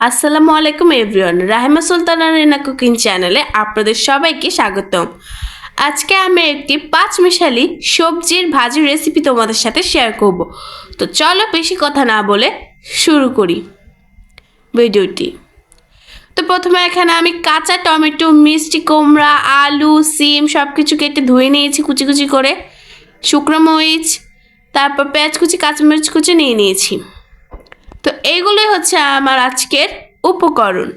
আসসালামু আলাইকুম everyone. Rahema Sultana Rena cooking চ্যানেলে আপনাদের সবাইকে স্বাগতম। আজকে আমি একটি পাঁচ মিশালি সবজির ভাজির রেসিপি তোমাদের সাথে শেয়ার করব। তো চলো বেশি কথা না বলে শুরু করি ভিডিওটি। তো প্রথমে এখানে আমি কাঁচা টমেটো, মিষ্টি কুমড়া, আলু, সিম সব কিছু কেটে ধুয়ে নিয়েছি কুচি কুচি করে। শুকনো মরিচ, তারপর পেঁয়াজ কুচি, কাঁচামরিচ কুচি নিয়ে নিয়েছি। এইগুলোই হচ্ছে আমার আজকের উপকরণ।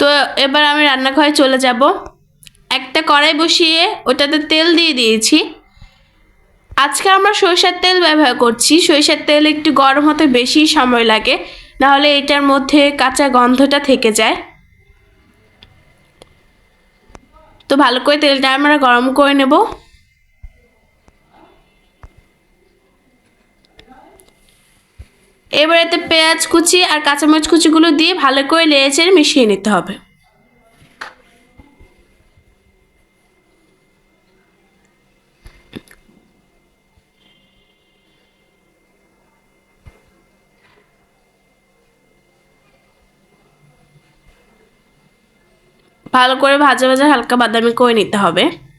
তো এবার আমি রান্নাঘরে চলে যাব। একটা কড়াই বসিয়ে ওটাতে তেল দিয়ে দিয়েছি। আজকে আমরা সরিষার তেল ব্যবহার করছি। সরিষার তেল একটু গরম হতে বেশি সময় লাগে, নাহলে এটার মধ্যে কাঁচা গন্ধটা থেকে যায়। তো ভালো করে তেলটা আমরা গরম করে নেব। এবার এতে পেঁয়াজ কুচি আর কাঁচামরিচ কুচিগুলো দিয়ে ভালো করে লেড়ে মিশিয়ে নিতে হবে। ভালো করে ভাজা ভাজা হালকা বাদামি করে নিতে হবে।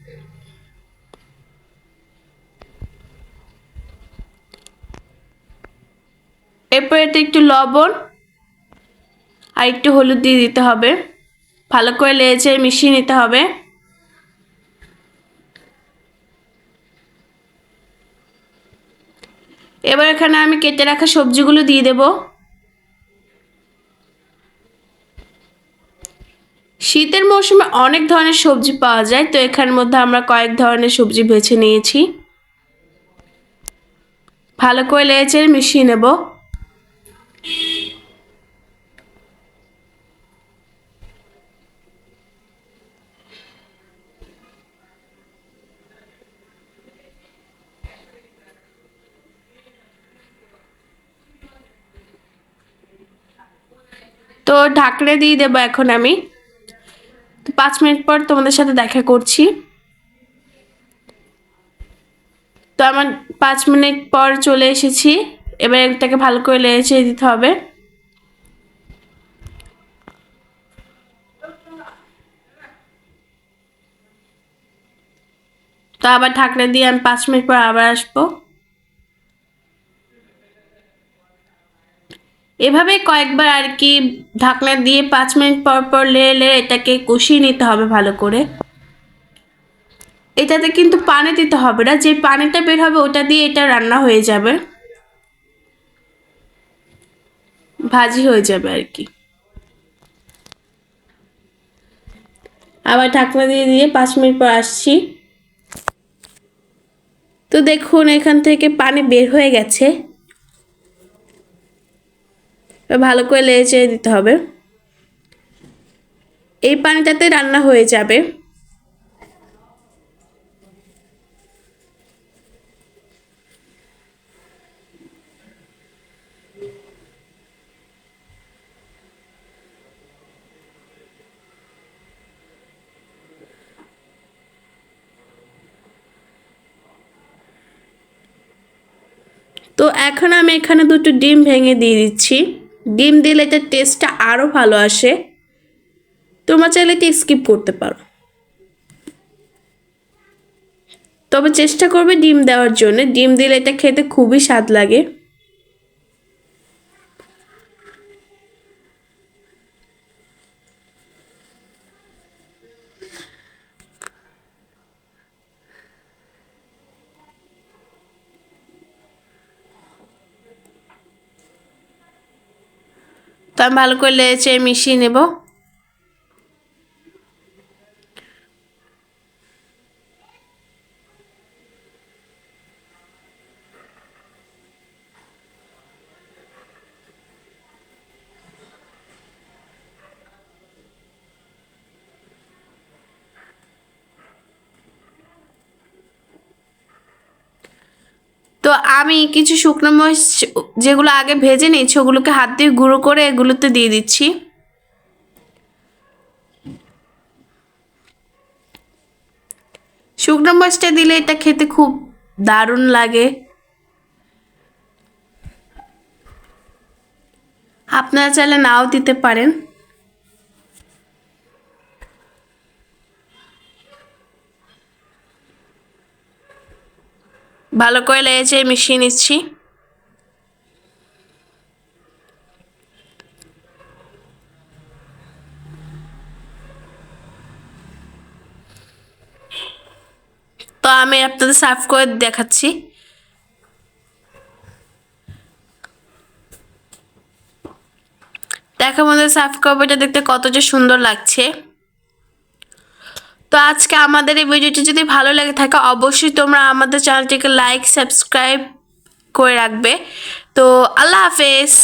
এরপর এতে একটু লবণ আর একটু হলুদ দিয়ে দিতে হবে। ভালো করে লেচে মিশিয়ে নিতে হবে। এবার এখানে আমি কেটে রাখা সবজিগুলো দিয়ে দেব। শীতের মৌসুমে অনেক ধরনের সবজি পাওয়া যায়, তো এখানের মধ্যে আমরা কয়েক ধরনের সবজি বেছে নিয়েছি। ভালো করে লেচে মিশিয়ে নেব। তো ঢাকলে দিয়ে দেবো এখন আমি। তো পাঁচ মিনিট পর তোমাদের সাথে দেখা করছি। তো আমার পাঁচ মিনিট পর চলে এসেছি। এবার এটাকে ভালো করে লেড়ে দিতে হবে। তো আবার ঢাকনা দিয়ে আমি পাঁচ মিনিট পর আবার আসব। এভাবে কয়েকবার আর কি ঢাকনা দিয়ে পাঁচ মিনিট পর পর লেড়ে লেড়ে এটাকে কষিয়ে নিতে হবে ভালো করে। এটাতে কিন্তু পানি দিতে হবে না, যে পানিটা বের হবে ওটা দিয়ে এটা রান্না হয়ে যাবে। ভাজি হয়ে যাবে আর কি। আবার ঢাকনা দিয়ে দিয়ে পাঁচ মিনিট পর আসছি। তো দেখুন এখান থেকে পানি বের হয়ে গেছে। ভালো করে লেড়ে চেড়ে দিতে হবে। এই পানিটাতে রান্না হয়ে যাবে। তো এখন আমি এখানে দুটো ডিম ভেঙে দিয়ে দিচ্ছি। ডিম দিলে এটার টেস্টটা আরও ভালো আসে। তোমরা চাইলে এটি স্কিপ করতে পারো। তবে চেষ্টা করবে ডিম দেওয়ার জন্য। ডিম দিলে এটা খেতে খুবই স্বাদ লাগে। তো ভালো করে লেচে মিশিয়ে নেব। আমি কিছু শুকনো মরিচ যেগুলো আগে ভেজে নিয়েছি ওগুলোকে হাত দিয়ে গুঁড়ো করে এগুলোতে দিয়ে দিচ্ছি। শুকনো মরিচটা দিলে এটা খেতে খুব দারুণ লাগে। আপনারা চাইলে নাও দিতে পারেন। ভালো করে লেগেছে মিশিয়ে নিচ্ছি। তো আমি আপনাদের সার্ভ করে দেখাচ্ছি। দেখো মধ্যে সার্ভ কাপড়টা দেখতে কত যে সুন্দর লাগছে। তো আজকে আমাদের এই ভিডিওটি যদি ভালো লাগে থাকে, অবশ্যই তোমরা আমাদের চ্যানেলটিকে লাইক সাবস্ক্রাইব করে রাখবে। তো আল্লাহ হাফেজ।